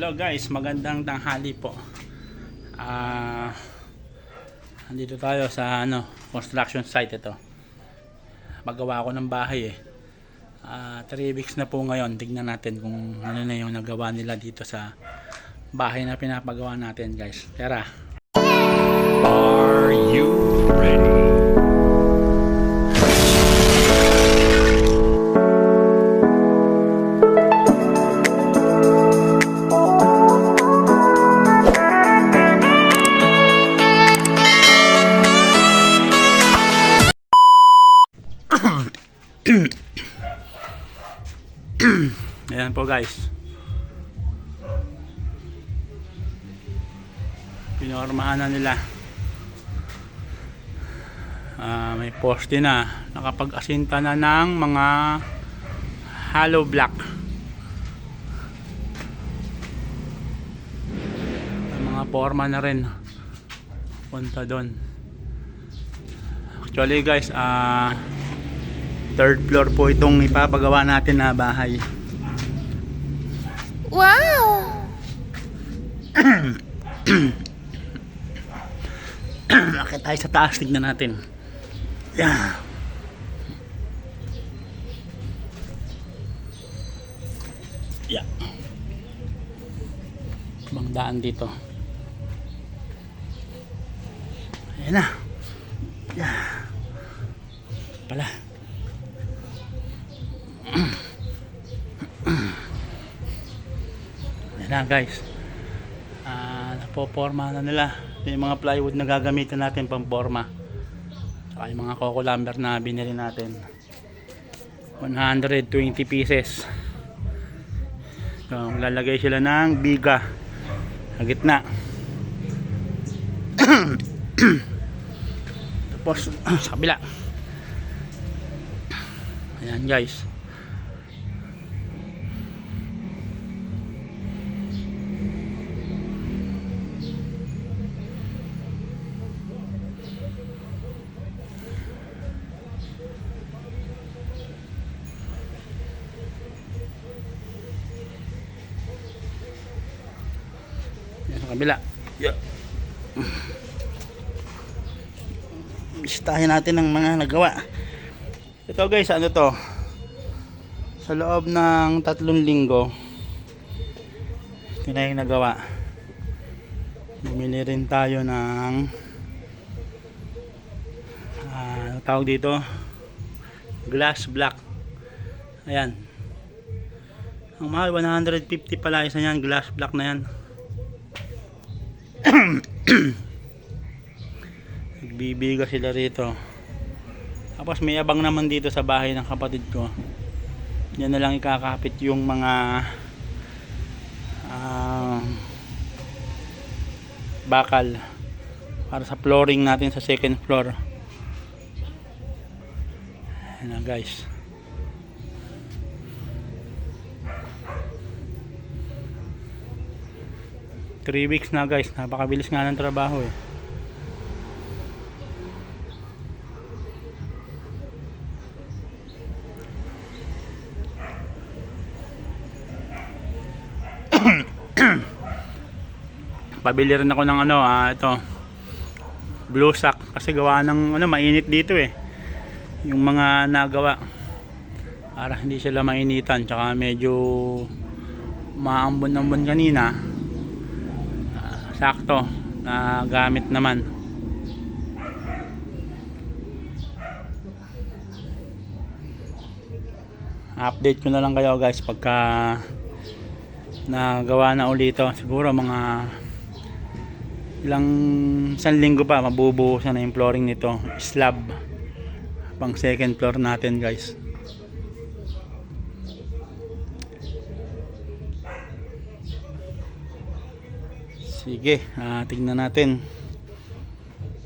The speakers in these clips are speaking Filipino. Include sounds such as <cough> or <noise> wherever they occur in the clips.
Hello guys, magandang tanghali po. Ah, andito tayo sa ano, construction site ito. Magawa ako ng bahay eh. Ah, 3 weeks na po ngayon. Tignan natin kung ano na yung nagawa nila dito sa bahay na pinapagawa natin guys. Tara. Are you Pinormahan na nila. Ah, may poste na. Nakapag-asinta na ng mga hollow block. Mga forma na rin. Punta doon. Actually guys, ah third floor po itong ipapagawa natin na bahay. Wow! <clears throat> Akit tayo sa taas, tignan natin. Yeah. Yeah. Ibang daan dito. Ayan na. Yeah. Pala. Ayan na guys. Ah, napoporma na nila. Ito yung mga plywood na gagamitin natin pang forma. Saka yung mga coco lumber na binili natin. 120 pieces. So, lalagay sila ng biga sa gitna. <coughs> Tapos <coughs> sa kabila. Ayan guys. Kabila. Yeah. Bistahin natin ng mga nagawa. Ito guys, ano to? Sa loob ng tatlong linggo, ito na yung nagawa. Bumili rin tayo ng ano tawag dito? Glass block. Ayan. Ang mahal, 150 pala isa yan. Glass block na yan. Nagbibiga sila rito. Tapos may abang naman dito sa bahay ng kapatid ko. Yan na lang ikakapit yung mga ah, bakal para sa flooring natin sa second floor. Yan na guys. Three weeks na guys. Napakabilis nga ng trabaho eh. <coughs> Pabili rin ako ng ano, ah, ito. Blue sack kasi gawa ng ano, mainit dito eh. Yung mga nagawa para hindi sila mainitan tsaka medyo maambon-ambon kanina sakto. Na gamit naman. Update ko na lang kayo guys pagka nagawa na ulito siguro mga ilang isang linggo pa mabubuhusan na yung flooring nito. Slab. Pang second floor natin guys Sige, ah, tingnan natin.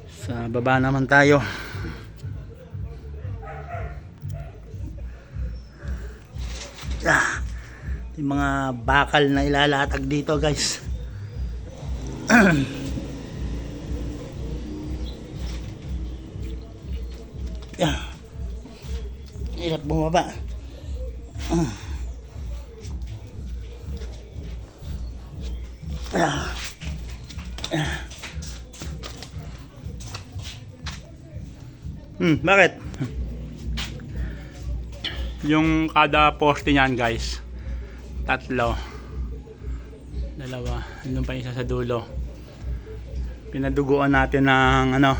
Sa baba naman tayo. Ah, yung mga bakal na ilalatag dito guys. yeah. <clears throat> Hirap bumaba. Ah. Hmm, bakit? Yung kada poste niyan, guys. Tatlo. Dalawa. Andun pa isa sa dulo. Pinaduguan natin ng ano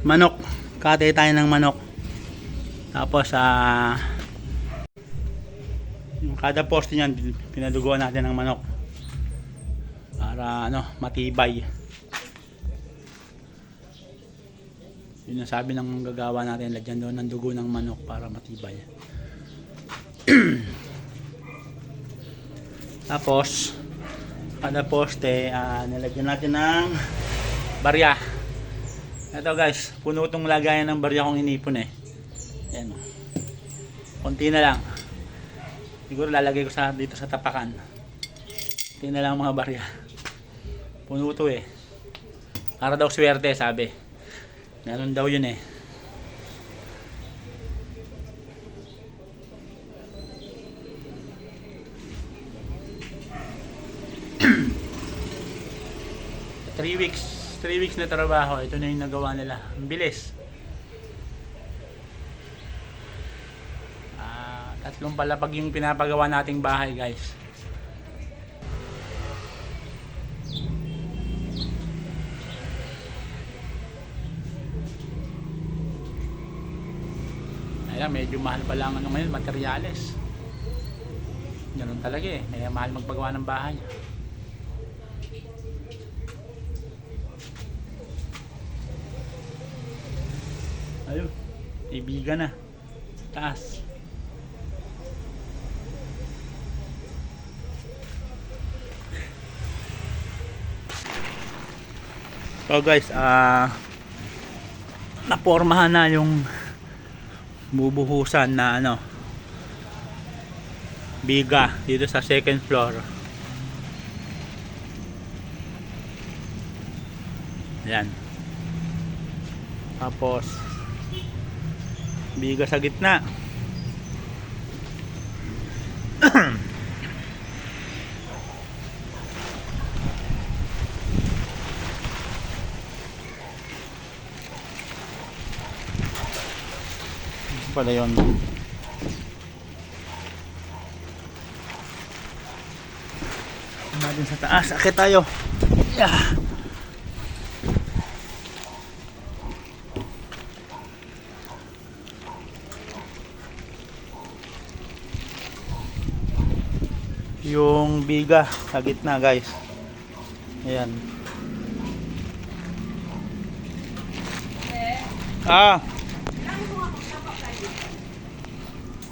manok. Kate tayo ng manok. Tapos ah yung kada poste niyan pinaduguan natin ng manok. Para ano, matibay. Yun ang sabi ng gagawa natin, lagyan doon ng dugo ng manok para matibay. <clears throat> Tapos, kada poste, ah, nilagyan natin ng barya. Ito guys, puno itong lagayan ng barya kong inipon eh. Yan. Konti na lang. Siguro lalagay ko sa dito sa tapakan. Konti na lang mga barya. Puno to eh. Para daw swerte sabi. Meron daw yun eh. <clears throat> Three weeks, three weeks na trabaho. Ito na yung nagawa nila. Ang bilis. Ah, tatlong palapag yung pinapagawa nating bahay, guys. Medyo mahal pa lang ano ngayon, materyales. Ganun talaga eh. May mahal magpagawa ng bahay. Ayun, ibigan na. Taas. So guys, ah napormahan na yung bubuhusan na ano biga dito sa second floor. Yan tapos biga sa gitna pala yun. Natin sa taas. Akit tayo. Yeah. yung biga sa gitna guys. Ayan. Ah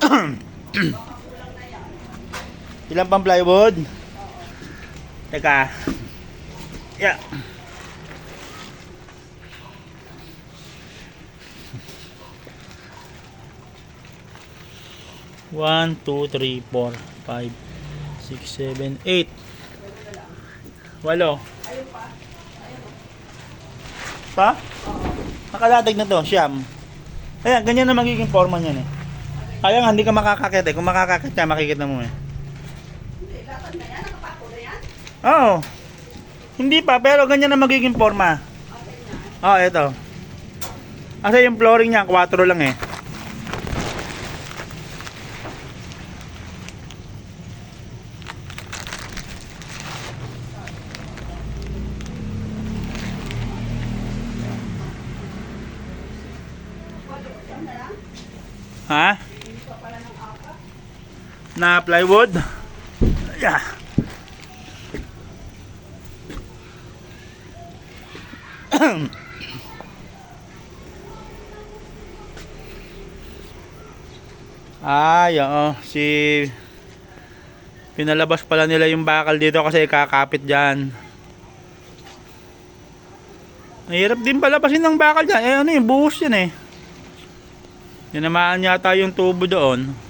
<coughs> Ilang pang plywood? Teka. Yeah. One, two, three, four, five, six, seven, eight. Walo. Pa? Nakadadag na to, siyam. Ayan, ganyan na magiging forma niyan eh. Kaya nga, hindi ka makakakit eh. Kung makakakit ka, makikita mo eh. Oo. Hindi pa, pero ganyan na magiging forma. Oo, oh, ito. Kasi yung flooring niya, 4 lang eh. Ha? Na plywood? Yeah. <clears throat> Ay, oo. Si... Pinalabas pala nila yung bakal dito kasi kakapit dyan. Mahirap din palabasin ng bakal dyan. Eh ano yung buhos yan eh. Tinamaan yata yung tubo doon.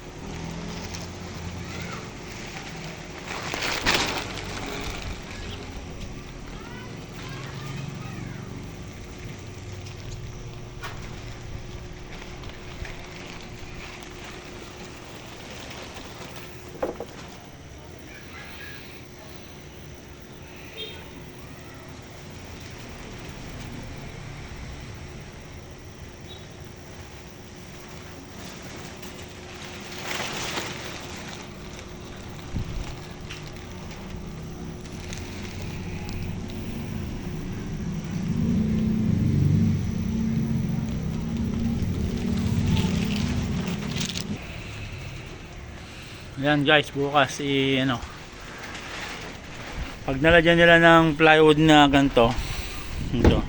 Yan guys, bukas i ano. Pag nalagyan nila ng plywood na ganito, ito.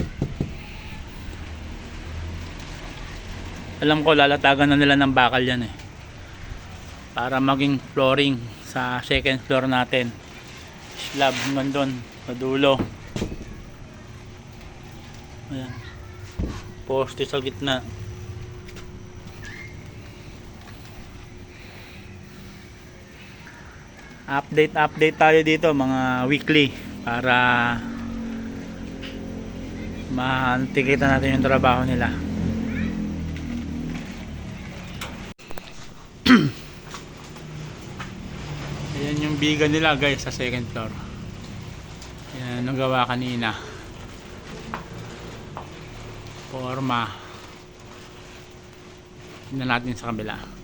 Alam ko lalatagan na nila ng bakal yan eh. Para maging flooring sa second floor natin. Slab hanggang doon sa dulo. Ayan. Poste sa gitna. Update update tayo dito mga weekly para maantikita natin yung trabaho nila. <clears throat> Ayan yung biga nila guys sa second floor. Yan ang gawa kanina. Forma. Tingnan natin sa kabila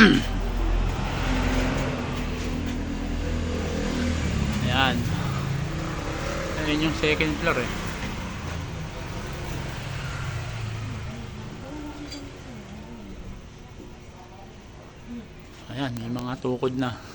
<clears throat> Ayan. Ayan yung second floor eh. Ayan, may mga tukod na.